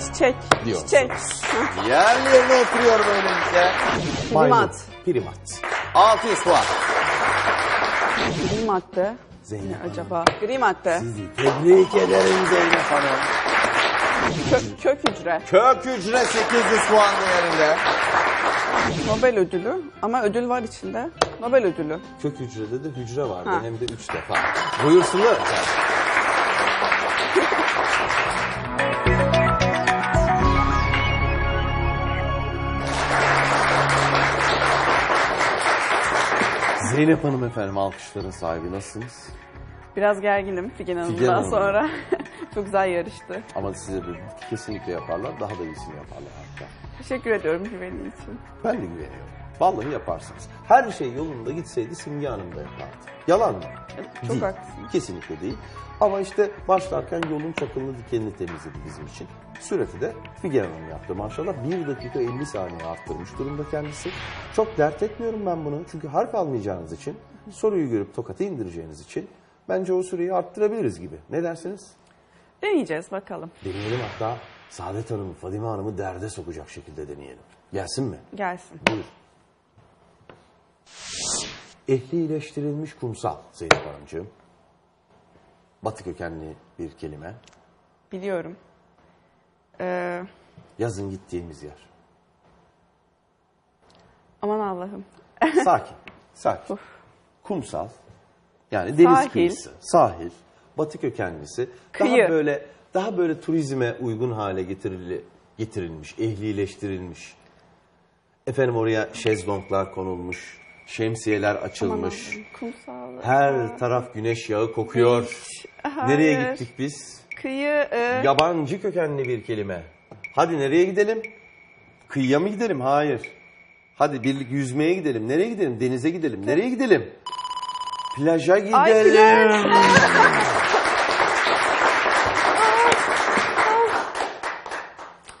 Çiçek. Diyor. Çiçek. Yerli yerine oturuyor böylelikle. Primat. Primat. 600 puan. Gri madde. Zeynep Hanım. Acaba. Gri madde. Sizi tebrik ederim Zeynep Hanım. Kök, kök hücre. Kök hücre 800 puan değerinde. Nobel ödülü. Ama ödül var içinde. Nobel ödülü. Kök hücrede de hücre vardı Ha. hem de 3 defa. Buyursunlar efendim. Zeynep Hanım efendim alkışların sahibi nasılsınız? Biraz gerginim Figen Hanım'dan Hanım. sonra. Çok güzel yarıştı. Ama size de kesinlikle yaparlar. Daha da iyisini yaparlar hatta. Teşekkür ediyorum güvenin için. Ben de güveniyorum. Vallahi yaparsınız. Her şey yolunda gitseydi Simge Hanım da yapardı. Yalan mı? Çok Değil. haklısın. Kesinlikle değil. Ama işte başlarken yolun çakılını dikenini temizledi bizim için. Süreti de Figen Hanım yaptı. Maşallah 1 dakika 50 saniye arttırmış durumda kendisi. Çok dert etmiyorum ben bunu. Çünkü harf almayacağınız için, soruyu görüp tokatı indireceğiniz için bence o süreyi arttırabiliriz gibi. Ne dersiniz? Deneyeceğiz bakalım. Deneyelim hatta Saadet Hanım'ı, Fadime Hanım'ı derde sokacak şekilde deneyelim. Gelsin mi? Gelsin. Buyur. Ehlileştirilmiş kumsal Zeynep Hanımcığım. Batı kökenli bir kelime. Biliyorum. Ee, Yazın gittiğimiz yer. aman Allah'ım. Sakin. Sakin. Kumsal. Yani deniz Sahil. kıyısı. Sahil. Batı kökenlisi. Kıyı. Daha böyle daha böyle turizme uygun hale getirili, getirilmiş, ehlileştirilmiş. Efendim oraya şezlonglar konulmuş, şemsiyeler Aman açılmış. Kumsal. Her taraf güneş yağı kokuyor. Hayır. Nereye gittik biz? Kıyı. e, Yabancı kökenli bir kelime. Hadi nereye gidelim? Kıyıya mı gidelim? Hayır. Hadi birlik yüzmeye gidelim. Nereye gidelim? Denize gidelim. Nereye gidelim? Plaja gidelim. Ay, plaj.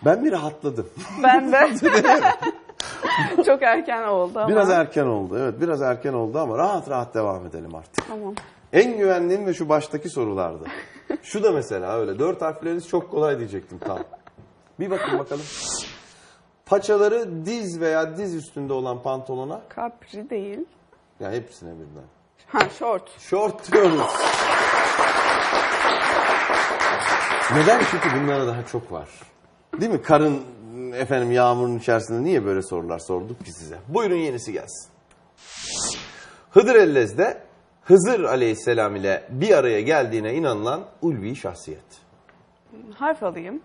Ben bir rahatladım. ben de. Çok erken oldu ama. Biraz erken oldu. Evet biraz erken oldu ama rahat rahat devam edelim artık. Tamam. En güvendiğim ve şu baştaki sorulardı. Şu da mesela öyle. Dört harfleriniz çok kolay diyecektim tam. Bir bakın bakalım. Paçaları diz veya diz üstünde olan pantolona, Capri değil. yani hepsine birden. Ha short. Şort diyoruz. Neden? Çünkü bunlara daha çok var. Değil mi? Karın efendim yağmurun içerisinde niye böyle sorular sorduk ki size? Buyurun yenisi gelsin. Hıdır Ellez'de Hızır Aleyhisselam ile bir araya geldiğine inanılan ulvi şahsiyet. Harf alayım.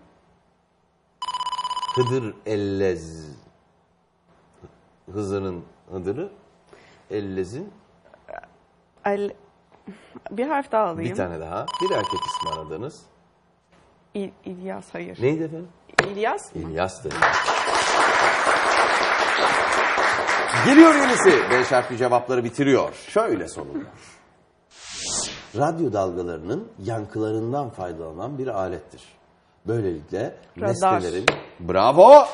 Hıdır Ellez. Hızır'ın Hıdır'ı, Ellez'in Al... Bir harf daha alayım. bir tane daha. Bir erkek ismi aradınız. İl- İlyas hayır. Neydi efendim? İlyas mı? İlyas dedi. Geliyor yenisi. Beş harfli cevapları bitiriyor. Şöyle soruluyor. Radyo dalgalarının yankılarından faydalanan bir alettir. Böylelikle Radar. nesnelerin... Bravo!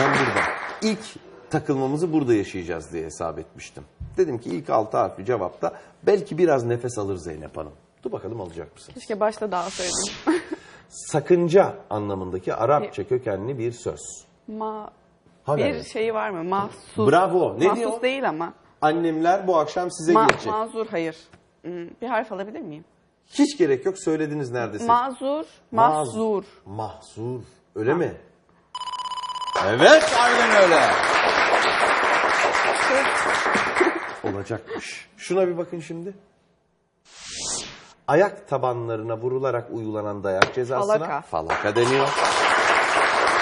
Ben burada. İlk takılmamızı burada yaşayacağız diye hesap etmiştim. Dedim ki ilk altı harfli cevapta belki biraz nefes alır Zeynep Hanım. Dur bakalım alacak mısın? Keşke başta daha söyledim. sakınca anlamındaki Arapça kökenli bir söz. Ma... Hadi Bir hadi. şeyi var mı? Mahsus. Bravo. Ne Mahsus diyor? değil ama. Annemler bu akşam size Ma- gelecek. mazur hayır. Hmm, Bir harf alabilir miyim? Hiç gerek yok söylediniz neredeyse. Mazur, mahzur. Mahzur. Öyle mi? Evet aynen öyle. Olacakmış. Şuna bir bakın şimdi. Ayak tabanlarına vurularak uygulanan dayak cezasına Falaka. falaka deniyor.